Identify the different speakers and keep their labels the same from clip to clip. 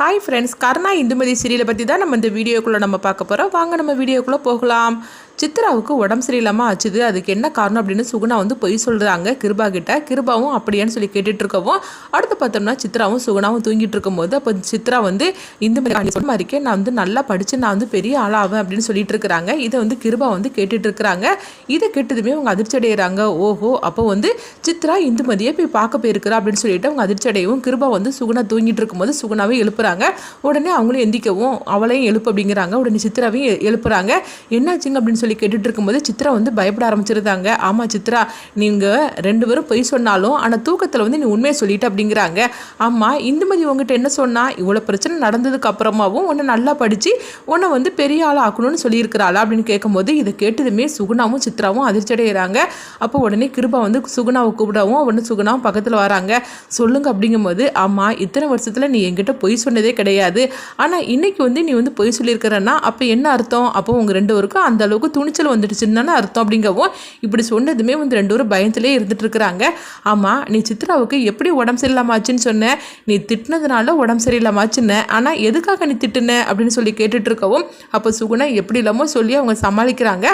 Speaker 1: Hi friends கர்ணா இந்துமதி சீரியலை பற்றி தான் நம்ம இந்த வீடியோக்குள்ளே நம்ம பார்க்க போகிறோம் வாங்க நம்ம வீடியோக்குள்ளே போகலாம். சித்ராவுக்கு உடம்பு சரியில்லாமல் ஆச்சுது. அதுக்கு என்ன காரணம் அப்படின்னு சுகுணா வந்து பொய் சொல்கிறாங்க கிருபா கிட்ட. கிருபாவும் அப்படியான்னு சொல்லி கேட்டுட்டு இருக்கவும் அடுத்து பார்த்தோம்னா சித்ராவும் சுகுணாவும் தூங்கிட்டு இருக்கும்போது அப்போ சித்ரா வந்து இந்த மாதிரி இருக்கே நான் வந்து நல்லா படித்து நான் வந்து பெரிய ஆளாவேன் அப்படின்னு சொல்லிட்டு இருக்கிறாங்க. இதை வந்து கிருபா வந்து கேட்டுட்டு இருக்கிறாங்க இதை கேட்டதுமே அவங்க அதிர்ச்சி அடைகிறாங்க ஓஹோ அப்போ வந்து சித்ரா இந்துமதியை போய் பார்க்க போயிருக்கிறா அப்படின்னு சொல்லிட்டு அவங்க அதிர்ச்சி அடையவும் கிருபா வந்து சுகுணா தூங்கிட்டு இருக்கும்போது சுகுணாவே எழுப்புறாங்க. உடனே அவங்களும் எந்திக்கவும் அவளையும் எழுப்பு அப்படிங்கிறாங்க. உடனே சித்ராவையும் எழுப்புறாங்க. என்னாச்சுங்க? அப்படின்னு சொல்லி கேட்டுட்டு இருக்கும்போது சித்ரா வந்து பயப்பட ஆரம்பிச்சிருந்தாங்க. ஆமாம் சித்ரா நீங்கள் ரெண்டு பேரும் பொய் சொன்னாலும் ஆனால் தூக்கத்தில் வந்து நீ உண்மையை சொல்லிட்ட அப்படிங்கிறாங்க. ஆமாம் இந்துமதி உங்ககிட்ட என்ன சொன்னால் இவ்வளோ பிரச்சனை நடந்ததுக்கு அப்புறமாவும் உன்னை நல்லா படித்து உன்னை வந்து பெரிய ஆள் ஆக்கணும்னு சொல்லியிருக்கிறாளா அப்படின்னு கேட்கும்போது இதை கேட்டதுமே சுகுணாவும் சித்ராவும் அதிர்ச்சி அடைகிறாங்க அப்போ உடனே கிருபா வந்து சுகுணாவை கூப்பிடவும் உடனே சுகுணாவும் பக்கத்தில் வராங்க. சொல்லுங்க அப்படிங்கும்போது ஆமாம் இத்தனை வருஷத்தில் நீ என்கிட்ட பொய் சொன்னதே கிடையாது. ஆனால் இன்னைக்கு வந்து நீ வந்து பொய் சொல்லியிருக்கிறன்னா அப்போ என்ன அர்த்தம்? அப்போ உங்கள் ரெண்டு பேருக்கும் அந்த அளவுக்கு துணிச்சல் வந்துடுச்சுன்னு தானே அர்த்தம் அப்படிங்கவும் இப்படி சொன்னதுமே வந்து ரெண்டு பேரும் பயத்திலே இருந்துட்டு இருக்கிறாங்க. ஆமாம் நீ சித்ராவுக்கு எப்படி உடம்பு சரியில்லாம ஆச்சுன்னு சொன்ன? நீ திட்டினதுனால உடம்பு சரியில்லாமாச்சுன்னு ஆனால் எதுக்காக நீ திட்டுன? அப்படின்னு சொல்லி கேட்டுட்டு இருக்கவும் அப்போ சுகுணா எப்படி இல்லாமோ சொல்லி அவங்க சமாளிக்கிறாங்க.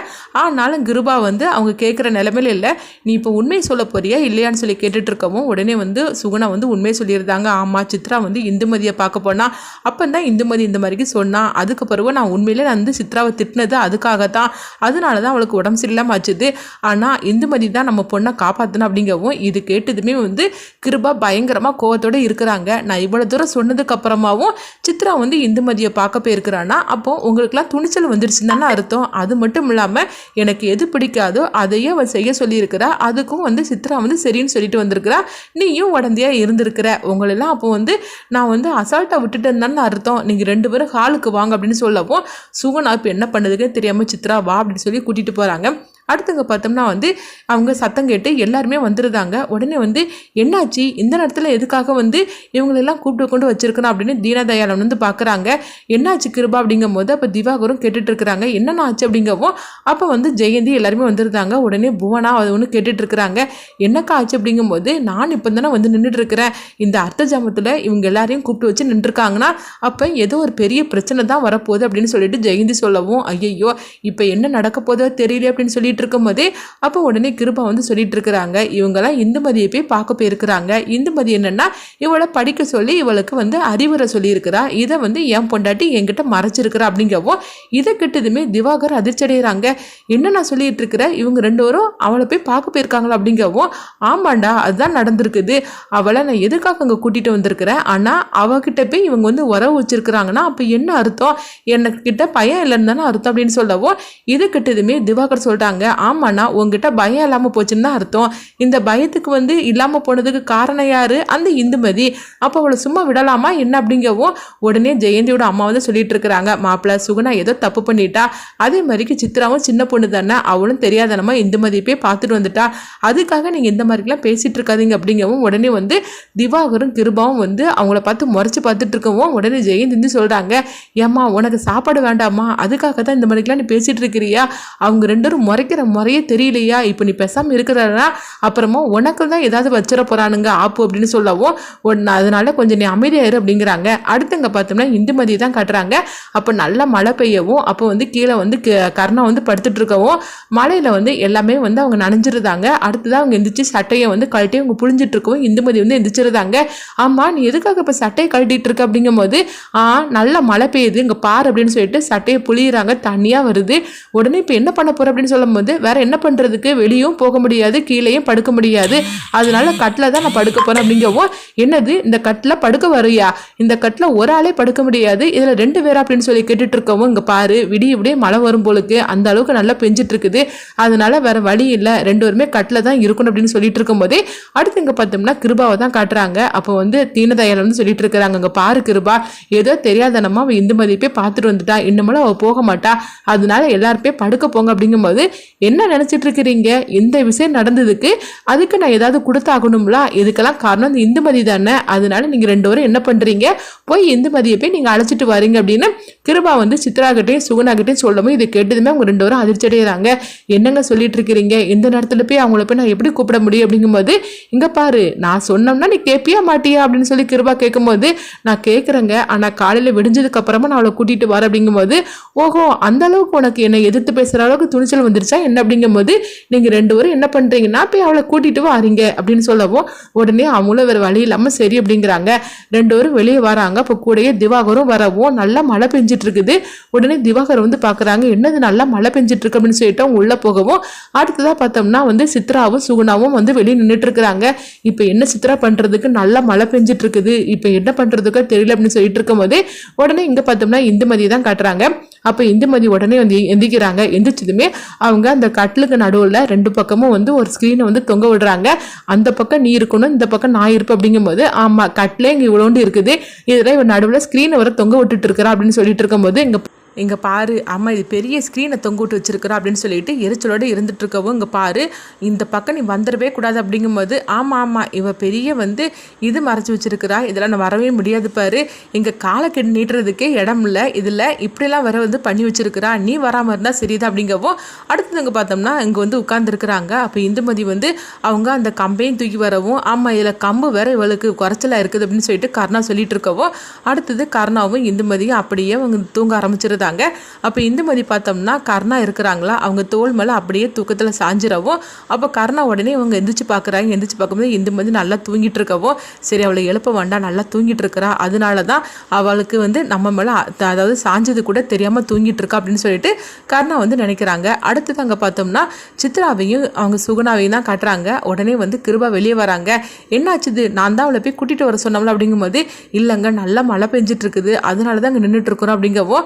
Speaker 1: ஆனாலும் கிருபா வந்து அவங்க கேட்குற நிலமையில இல்லை. நீ இப்போ உண்மையை சொல்ல போறியா? இல்லையான்னு சொல்லி கேட்டுட்டு இருக்கவும் உடனே வந்து சுகுணா வந்து உண்மையை சொல்லியிருந்தாங்க. ஆமாம் சித்ரா வந்து இந்துமதியை பார்க்க போனால் அப்போ தான் இந்துமதி இந்த மாதிரிக்கு சொன்னான் அதுக்கு பிறகு நான் உண்மையிலே நான் வந்து சித்ராவை திட்டினது அதுக்காக தான் அதனால தான் அவளுக்கு உடம்பு சரியில்லாமல் ஆச்சுது. ஆனால் இந்துமதி தான் நம்ம பொண்ணை காப்பாற்றணும் அப்படிங்கவும் இது கேட்டதுமே வந்து கிருபா பயங்கரமாக கோவத்தோட இருக்கிறாங்க. நான் இவ்வளோ தூரம் சொன்னதுக்கு அப்புறமாவும் சித்ரா வந்து இந்துமதியை பார்க்க போயிருக்கிறான்னா அப்போ உங்களுக்குலாம் துணிச்சல் வந்துருச்சுன்னு தானே அர்த்தம். அது மட்டும் இல்லாமல் எனக்கு எது பிடிக்காதோ அதையே அவள் செய்ய சொல்லியிருக்கிறா. அதுக்கும் வந்து சித்ரா வந்து சரின்னு சொல்லிட்டு வந்திருக்கிறா. நீயும் உடந்தையாக இருந்திருக்கிற. உங்களெல்லாம் அப்போ வந்து நான் வந்து அசால்ட்டாக விட்டுட்டேன்னு தானே அர்த்தம். நீங்கள் ரெண்டு பேரும் ஹாலுக்கு வாங்க அப்படின்னு சொல்லவும் சுகனா இப்போ என்ன பண்ணுதுன்னு தெரியாமல் சித்ரா வா அப்படின்னு சொல்லி கூட்டிகிட்டு போகிறாங்க அடுத்தவங்க பார்த்தோம்னா வந்து அவங்க சத்தம் கேட்டு எல்லாருமே வந்துருந்தாங்க உடனே வந்து என்னாச்சு? இந்த நேரத்தில் எதுக்காக வந்து இவங்களெல்லாம் கூப்பிட்டு கொண்டு வச்சிருக்கணும்? அப்படின்னு தீனதயாளன் வந்து பார்க்குறாங்க என்னாச்சு கிருபா? அப்படிங்கும் போது அப்போ திவாகரும் கேட்டுட்டு இருக்கிறாங்க என்னென்ன ஆச்சு? அப்படிங்கவும் அப்போ வந்து ஜெயந்தி எல்லாருமே வந்திருந்தாங்க. உடனே புவனா அது ஒன்று கேட்டுட்டு இருக்கிறாங்க என்னக்கா ஆச்சு? அப்படிங்கும்போது நான் இப்போ தானே வந்து நின்றுட்டு இருக்கிறேன் இந்த அர்த்த ஜாமத்தில் இவங்க எல்லாரையும் கூப்பிட்டு வச்சு நின்றுருக்காங்கன்னா அப்போ ஏதோ ஒரு பெரிய பிரச்சனை தான் வரப்போகுது அப்படின்னு சொல்லிட்டு ஜெயந்தி சொல்லவும் ஐயையோ இப்போ என்ன நடக்க போதோ தெரியல அப்படின்னு சொல்லிட்டு இருக்கும்போதே அப்போ உடனே கிருபா வந்து சொல்லிட்டு இருக்கிறாங்க இவங்கெல்லாம் இந்துமதியை போய் பார்க்க போயிருக்கிறாங்க. இந்துமதி என்னன்னா இவளை படிக்க சொல்லி இவளுக்கு வந்து அறிவுரை சொல்லியிருக்கிறா. இதை வந்து என் பொண்டாட்டி என்கிட்ட மறைச்சிருக்கிறா அப்படிங்கவும் இதை கிட்டதுமே திவாகர் அதிர்ச்சி அடைகிறாங்க என்ன நான் சொல்லிட்டு இருக்கிறேன் இவங்க ரெண்டு பேரும் அவளை போய் பார்க்க போயிருக்காங்களா அப்படிங்கவும் ஆமாண்டா அதுதான் நடந்திருக்குது. அவளை நான் எதுக்காக அங்கே கூட்டிகிட்டு வந்திருக்கிறேன்? ஆனால் அவகிட்ட போய் இவங்க வந்து உறவு வச்சிருக்கிறாங்கன்னா அப்போ என்ன அர்த்தம்? எனக்கிட்ட பயம் இல்லைன்னு தானே அர்த்தம் அப்படின்னு சொல்லவும் இது கிட்டதுமே திவாகர் சொல்லிட்டாங்க. ஆமாண்ணா உங்ககிட்ட பயம் இல்லாமல் போச்சுன்னு தான் அர்த்தம். இந்த பயத்துக்கு வந்து இல்லாமல் போனதுக்கு காரணம் யார்? அந்த இந்துமதி அப்போ அவளை சும்மா விடலாமா? என்ன அப்படிங்கவும் உடனே ஜெயந்தியோட அம்மா வந்து சொல்லிட்டு இருக்கிறாங்க. மாப்பிள்ள சுகுணா ஏதோ தப்பு பண்ணிட்டா. அதே மாதிரிக்கு சித்ராவும் சின்ன பொண்ணு தானே. அவளும் தெரியாதனமா இந்துமதி போய் பார்த்துட்டு வந்துட்டா. அதுக்காக நீங்கள் இந்த மாதிரிலாம் பேசிகிட்டு இருக்காதீங்க அப்படிங்கவும் உடனே வந்து திவாகரும் கிருபாவும் வந்து அவங்கள பார்த்து முறைச்சி பார்த்துட்டு இருக்கவும் உடனே ஜெயந்தி சொல்கிறாங்க ஏம்மா உனக்கு சாப்பாடு வேண்டாமா? அதுக்காக தான் இந்த மாதிரிலாம் நீ பேசிகிட்டு இருக்கிறியா? அவங்க ரெண்டு பேரும் முறைக்கிற முறையே தெரியலையா? இப்போ நீ பேசாமல் இருக்கிறனா அப்புறமா உனக்கு தான் ஏதாவது வச்சிட போறானுங்க ஆப்பு அப்படின்னு சொல்லவும் உடனே அதனால கொஞ்சம் நீ அமைதியாயிரு அப்படிங்கிறாங்க. அடுத்தங்க பார்த்தோம்னா இந்துமதி தான் கட்டுறாங்க. அப்போ நல்லா மழை பெய்யவும் அப்போ வந்து கீழே வந்து க- கர்ணா வந்து படுத்துட்டு இருக்கவும் மழையில் வந்து எல்லாமே வந்து அவங்க நனைஞ்சிருந்தாங்க. அடுத்ததான் அவங்க எந்திரிச்சு சட்டையை வந்து கழட்டி அவங்க புழிஞ்சிட்டு இருக்கவும் இந்துமதி வந்து எந்திரிச்சிருந்தாங்க. ஆமாம் நீ எதுக்காக இப்போ சட்டையை கழட்டிட்டு இருக்க அப்படிங்கும்போது ஆ நல்ல மழை பெய்யுது இங்கே பாரு அப்படின்னு சொல்லிட்டு சட்டையை புழியிறாங்க தண்ணியாக வருது. உடனே இப்போ என்ன பண்ண போகிற அப்படின்னு வந்து வேற என்ன பண்றதுக்கு வெளியும் போக முடியாது கீழேயும் படுக்க முடியாது. அதனால கட்டில் தான் நான் படுக்க போறேன் அப்படிங்கவும் என்னது இந்த கட்டில் படுக்க வரையா இந்த கட்டில் ஒரு ஆளே படுக்க முடியாது. இதில் ரெண்டு பேரா அப்படின்னு சொல்லி கேட்டுட்டு இருக்கவும் இங்கே பாரு விடிய விடிய மழை வரும் போலுக்கு அந்த அளவுக்கு நல்லா பெஞ்சிட்டு இருக்குது அதனால வேற வழி இல்லை ரெண்டு பேருமே கட்டில் தான் இருக்கணும் அப்படின்னு சொல்லிட்டு இருக்கும்போதே அடுத்து இங்கே பார்த்தோம்னா கிருபாவை தான் காட்டுறாங்க. அப்போ வந்து தீனதயாளன் வந்து சொல்லிட்டு இருக்கிறாங்க இங்கே பாரு கிருபா ஏதோ தெரியாதனமா அவள் இந்து மதிப்பே பார்த்துட்டு வந்துட்டா. இன்னமும் அவள் போக மாட்டா. அதனால எல்லாருமே படுக்க போங்க. அப்படிங்கும்போது என்ன நினச்சிட்டு இருக்கிறீங்க இந்த விஷயம் நடந்ததுக்கு அதுக்கு நான் ஏதாவது கொடுத்தாகணும்ல? இதுக்கெல்லாம் காரணம் இந்த இந்துமதி தானே? அதனால நீங்கள் ரெண்டு பேரும் என்ன பண்ணுறீங்க போய் இந்துமதியை போய் நீங்கள் அழைச்சிட்டு வரீங்க அப்படின்னு கிருபா வந்து சித்ராகிட்டையும் சுகுணாகிட்டையும் சொல்லவும் இதை கேட்டதுமே அவங்க ரெண்டு பேரும் அதிர்ச்சி அடைகிறாங்க என்னங்க சொல்லிட்டு இருக்கிறீங்க இந்த நேரத்தில் போய் அவங்கள போய் நான் எப்படி கூப்பிட முடியும் அப்படிங்கும்போது இங்கே பாரு நான் சொன்னோம்னா நீ கேட்பியா மாட்டியா? அப்படின்னு சொல்லி கிருபா கேட்கும்போது நான் கேட்குறேங்க. ஆனால் காலையில் விடிஞ்சதுக்கு அப்புறமா நான் அவளை கூட்டிகிட்டு வரேன். அப்படிங்கும்போது ஓஹோ அந்த அளவுக்கு உனக்கு என்னை எதிர்த்து பேசுகிற அளவுக்கு துணிச்சல் வந்துருச்சா? என்ன அப்படிங்கும்போது நீங்கள் ரெண்டு பேரும் என்ன பண்ணுறீங்கன்னா போய் அவளை கூட்டிகிட்டு வாரீங்க. அப்படின்னு சொல்லவும் உடனே அவங்களும் வேறு வழி இல்லாமல் சரி அப்படிங்கிறாங்க. ரெண்டு பேரும் வெளியே வராங்க. இப்போ கூடயே திவாகரும் வரவும் நல்லா மழை பெஞ்சிட்டு இருக்குது உடனே திவாகர் வந்து பார்க்குறாங்க என்னது நல்லா மழை பெஞ்சிட்டு இருக்கு அப்படின்னு சொல்லிட்டு அவங்க போகவும் அடுத்ததாக பார்த்தோம்னா வந்து சித்ராவும் சுகுணாவும் வந்து வெளியே நின்றுட்டு இருக்கிறாங்க இப்போ என்ன சித்ரா பண்ணுறதுக்கு நல்லா மழை பெஞ்சிட்டு இருக்குது இப்போ என்ன பண்ணுறதுக்கோ தெரியல அப்படின்னு சொல்லிட்டு இருக்கும்போது உடனே இங்கே பார்த்தோம்னா இந்துமதி தான் காட்டுறாங்க. அப்போ இந்துமதி உடனே வந்து எந்திக்கிறாங்க. எந்திரிச்சதுமே அவங்க அந்த கட்டிலுக்கு நடுவில் ரெண்டு பக்கமும் வந்து ஒரு ஸ்க்ரீனை வந்து தொங்க விடுறாங்க. அந்த பக்கம் நீ இருக்கணும் இந்த பக்கம் நான் இருப்பேன் அப்படிங்கும்போது ஆமாம் கட்டிலே இங்கே இவ்வளோண்டு இருக்குது. இதில் இவன் நடுவில் ஸ்க்ரீனை வர தொங்க விட்டுட்டு இருக்கிறா அப்படின்னு சொல்லிட்டு இருக்கும்போது இங்கே இங்கே பாரு அம்மா இது பெரிய ஸ்க்ரீனை தொங்கிட்டு வச்சிருக்கிறோம் அப்படின்னு சொல்லிட்டு எரிச்சலோடு இருந்துட்டுருக்கவும் இங்கே பாரு இந்த பக்கம் நீ வந்துடவே கூடாது அப்படிங்கும்போது ஆமாம் ஆமாம் இவ பெரிய வந்து இது மறைச்சி வச்சிருக்கிறா இதெல்லாம் நான் வரவே முடியாது பாரு இங்கே காலை கெட்டு நீட்டுறதுக்கே இடம் இல்லை இதில் இப்படிலாம் வர வந்து பண்ணி வச்சிருக்கிறா நீ வராமல் இருந்தால் சரிதான் அப்படிங்கவும் அடுத்தது இங்கே பார்த்தோம்னா இங்கே வந்து உட்காந்துருக்குறாங்க அப்போ இந்துமதி வந்து அவங்க அந்த கம்பையும் தூக்கி வரவும் ஆமாம் இதில் கம்பு வேற இவளுக்கு குறைச்சலாக இருக்குது அப்படின்னு சொல்லிட்டு கர்ணா சொல்லிட்டு இருக்கவும் அடுத்தது கர்ணாவும் இந்துமதியும் அப்படியே அவங்க தூங்க ஆரம்பிச்சிருந்தாங்க அப்போ இந்துமதி பார்த்தோம்னா கர்ணா இருக்கிறாங்களா? அவங்க தோல் மேலே அப்படியே தூக்கத்தில் சாஞ்சிடவும் அப்போ கர்ணா உடனே அவங்க எந்திரிச்சு பார்க்குறாங்க எந்திரிச்சு பார்க்கும்போது இந்துமதி நல்லா தூங்கிட்டு இருக்கவும் சரி அவளை எழுப்ப வேண்டாம் நல்லா தூங்கிட்டு இருக்கிறா. அதனால தான் அவளுக்கு வந்து நம்ம மேலே அதாவது சாஞ்சது கூட தெரியாமல் தூங்கிட்டு இருக்கா அப்படின்னு சொல்லிட்டு கர்ணா வந்து நினைக்கிறாங்க. அடுத்தது அங்கே பார்த்தோம்னா சித்ராவையும் அவங்க சுகுணாவையும் தான் காட்டுறாங்க. உடனே வந்து கிருபா வெளியே வராங்க. என்னாச்சுது நான் தான் அவளை போய் கூட்டிகிட்டு வர சொன்னோம்ல அப்படிங்கும்போது இல்லைங்க நல்லா மழை பெஞ்சிட்டு இருக்குது. அதனால தான் அங்கே நின்றுட்டு இருக்கிறோம் அப்படிங்கவும்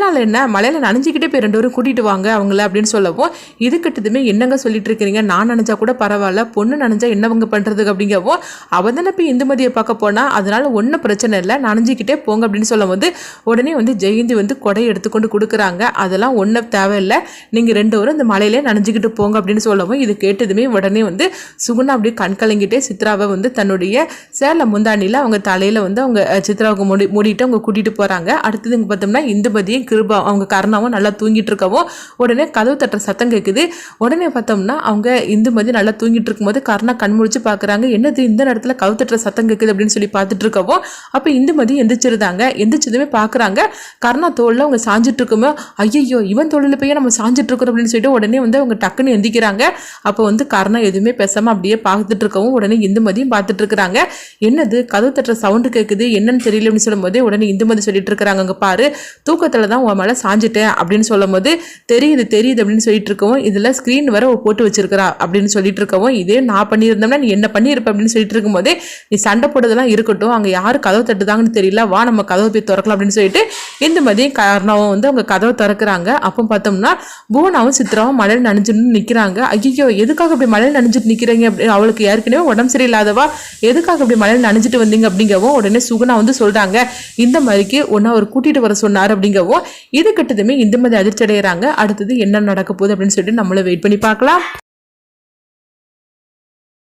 Speaker 1: அதனால் என்ன? மலையில் நனைஞ்சிக்கிட்டே போய் ரெண்டு பேரும் கூட்டிட்டு வாங்க அவங்கள அப்படின்னு சொல்லவும் இது கிட்டதுமே என்னங்க சொல்லிட்டு இருக்கிறீங்க நான் நினைச்சா கூட பரவாயில்ல பொண்ணு நினைச்சா என்னவங்க பண்ணுறது அப்படிங்கவும் அவன் தானே போய் இந்துமதியை பார்க்க போனால் அதனால் ஒன்றும் பிரச்சனை இல்லை நனைஞ்சிக்கிட்டே போங்க அப்படின்னு சொல்லும் போது உடனே வந்து ஜெயந்தி வந்து கொடை எடுத்துக்கொண்டு கொடுக்குறாங்க. அதெல்லாம் ஒன்றும் தேவையில்லை. நீங்கள் ரெண்டு பேரும் இந்த மலையிலே நனைஞ்சிக்கிட்டு போங்க அப்படின்னு சொல்லவும் இது கேட்டதுமே உடனே வந்து சுகுணா அப்படியே கண் கலங்கிட்டே சித்ராவை வந்து தன்னுடைய சேலை முந்தாண்டியில் அவங்க தலையில் வந்து அவங்க சித்ராவுக்கு மூடி மூடிட்டு அவங்க கூட்டிகிட்டு போகிறாங்க அடுத்தது இங்கே பார்த்தோம்னா இந்துமதியும் கிருபா அவங்க கருணாவும் நல்லா தூங்கிட்டு இருக்கவும் உடனே கதவு தட்டுற சத்தம் கேட்குது உடனே பார்த்தோம்னா அவங்க இந்துமதி நல்லா தூங்கிட்டு இருக்கும்போது கருணா கண் முடிச்சு பார்க்குறாங்க என்னது இந்த நேரத்தில் கதவு தட்டுற சத்தம் கேட்குது அப்படின்னு சொல்லி பார்த்துட்டு இருக்கவும் அப்போ இந்துமதி எந்திரிச்சிருந்தாங்க. எந்திரிச்சதுமே பார்க்குறாங்க கருணா தோளில் அவங்க சாஞ்சிட்டு இருக்குமோ ஐயோ இவன் தோளில் போய் நம்ம சாஞ்சிட்டு இருக்கிறோம் அப்படின்னு சொல்லிட்டு உடனே வந்து அவங்க டக்குன்னு எந்திக்கிறாங்க. அப்போ வந்து கருணா எதுவுமே பேசாமல் அப்படியே பார்த்துட்டு இருக்கவும் உடனே இந்துமதியும் பார்த்துட்டு இருக்கிறாங்க என்னது கதவு தட்டுற சவுண்டு கேட்குது என்னன்னு தெரியல அப்படின்னு சொல்லும்போது உடனே இந்துமதி சொல்லிட்டு இருக்கிறாங்க அங்கே பாரு தூக்கத்தில் தான் உன் மேலே சாஞ்சிட்டேன் அப்படின்னு சொல்லும்போது தெரியுது தெரியுது அப்படின்னு சொல்லிட்டு இருக்கவும் இதில் ஸ்க்ரீன் வர போட்டு வச்சிருக்கிறா அப்படின்னு சொல்லிட்டு இருக்கவும் இதே நான் பண்ணியிருந்தோம்னா நீ என்ன பண்ணியிருப்ப அப்படின்னு சொல்லிட்டு இருக்கும்போதே நீ சண்டை போடுறதெல்லாம் இருக்கட்டும் அங்கே யார் கதவு தட்டுதாங்கன்னு தெரியல வா நம்ம கதவை போய் திறக்கலாம் அப்படின்னு சொல்லிட்டு இந்த மாதிரி காரணம் வந்து அவங்க கதவை திறக்கிறாங்க. அப்போ பார்த்தோம்னா பூனாவும் சித்ராவும் மழையில் நனைஞ்சுன்னு நிற்கிறாங்க ஐயோ எதுக்காக இப்படி மழையில் நனைஞ்சிட்டு நிற்கிறீங்க அப்படி அவளுக்கு ஏற்கனவே உடம்பு சரியில்லாதவா? எதுக்காக இப்படி மழையில் நனைஞ்சிட்டு வந்தீங்க அப்படிங்கவும் உடனே சுகுணா வந்து சொல்கிறாங்க இந்த மாதிரிக்கு ஒன்றா அவர் கூட்டிகிட்டு வர சொன்னார் அப்படிங்கவும் இது கிட்டதுமே இந்துமதி அதிர்ச்சி அடைகிறாங்க அடுத்தது என்ன நடக்க போகுது அப்படின்னு சொல்லிட்டு நம்மளும் வெயிட் பண்ணி பார்க்கலாம்.